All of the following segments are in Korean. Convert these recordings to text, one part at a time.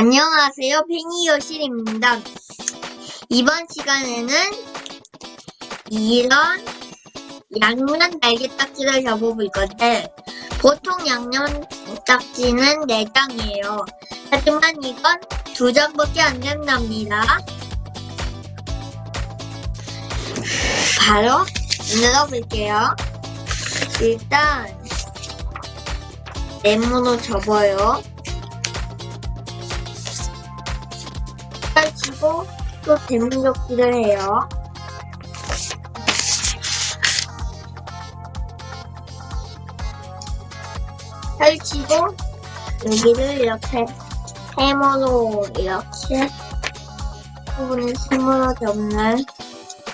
안녕하세요. 팽이요실입니다. 이번 시간에는 이런 양면 날개딱지를 접어볼 건데 보통 양념 딱지는 4장이에요. 하지만 이건 2장밖에 안 된답니다. 바로 눌러볼게요. 일단 네모로 접어요. 치고 또 대문접기를 해요. 펼치고 여기를 이렇게 세모로 이렇게 부분을 세모로 접는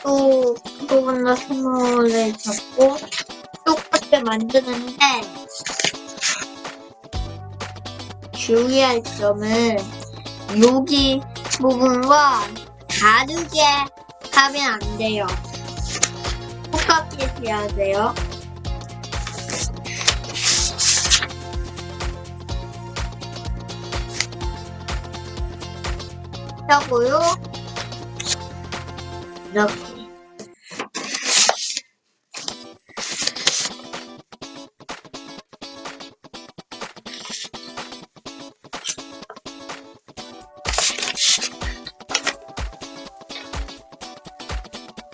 또그 부분도 세모를 접고 똑같게 만드는데 주의할 점은 여기 부분과 다르게 하면 안 돼요. 똑같게 해야 돼요. 하고요. 이렇게.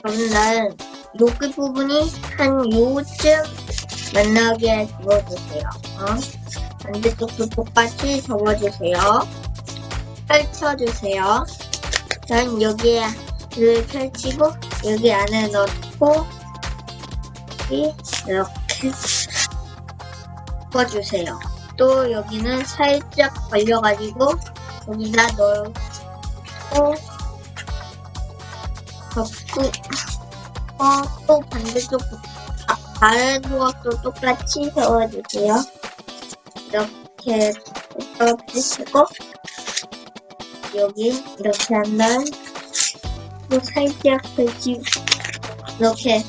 그러면 여기 부분이 한 요쯤 만나게 접어주세요. 어? 반대쪽도 똑같이 접어주세요. 펼쳐주세요. 전 여기를 펼치고 여기 안에 넣고 이렇게 접어주세요. 또 여기는 살짝 벌려가지고 여기다 넣고 접고 어, 또 반대쪽 아, 다른 부각도 똑같이 세워주세요. 이렇게 펼치고 여기 이렇게 한 다음 또 살짝 펼치고 이렇게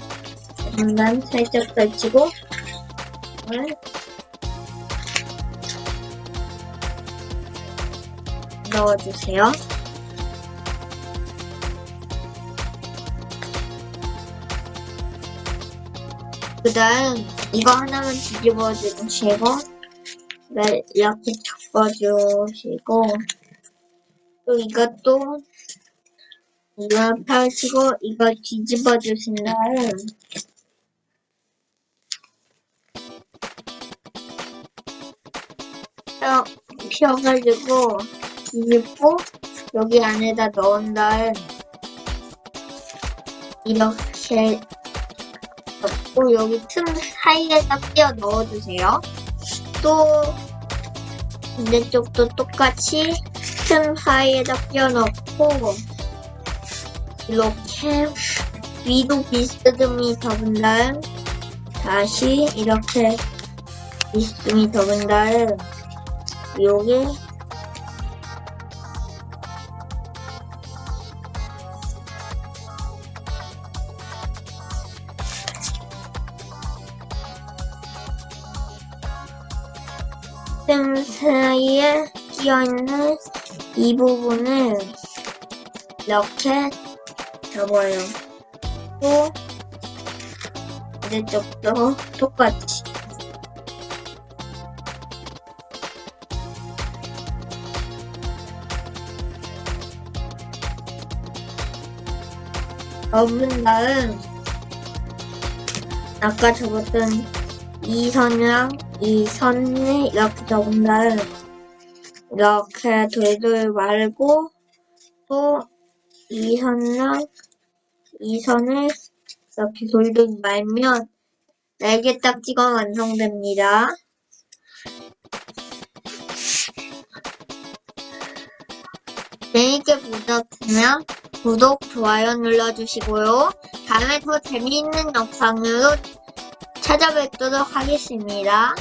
한 다음 살짝 펼치고 이걸 넣어주세요. 그 다음 이거 하나만 뒤집어 주시고 네, 이렇게 접어주시고 또 이것도 이거 펼치고 이거 뒤집어 주신 다음 펴, 펴가지고 뒤집고 여기 안에다 넣은 다음 이렇게 넣고 여기 틈 사이에다 끼워 넣어주세요. 또 반대쪽도 똑같이 틈 사이에다 끼워 넣고 이렇게 위도 비스듬히 접은 다음 다시 이렇게 비스듬히 접은 다음 여기 틈 사이에 끼어있는 이 부분을 이렇게 접어요. 또 반대쪽도 똑같이 접은 다음 아까 접었던 이 선이랑 이 선을 이렇게 접은 다음 이렇게 돌돌 말고 또 이 선이랑 이 선을 이렇게 돌돌 말면 날개 딱지가 완성됩니다. 재밌게 보셨으면 구독, 좋아요 눌러주시고요. 다음에 더 재미있는 영상으로 찾아뵙도록 하겠습니다.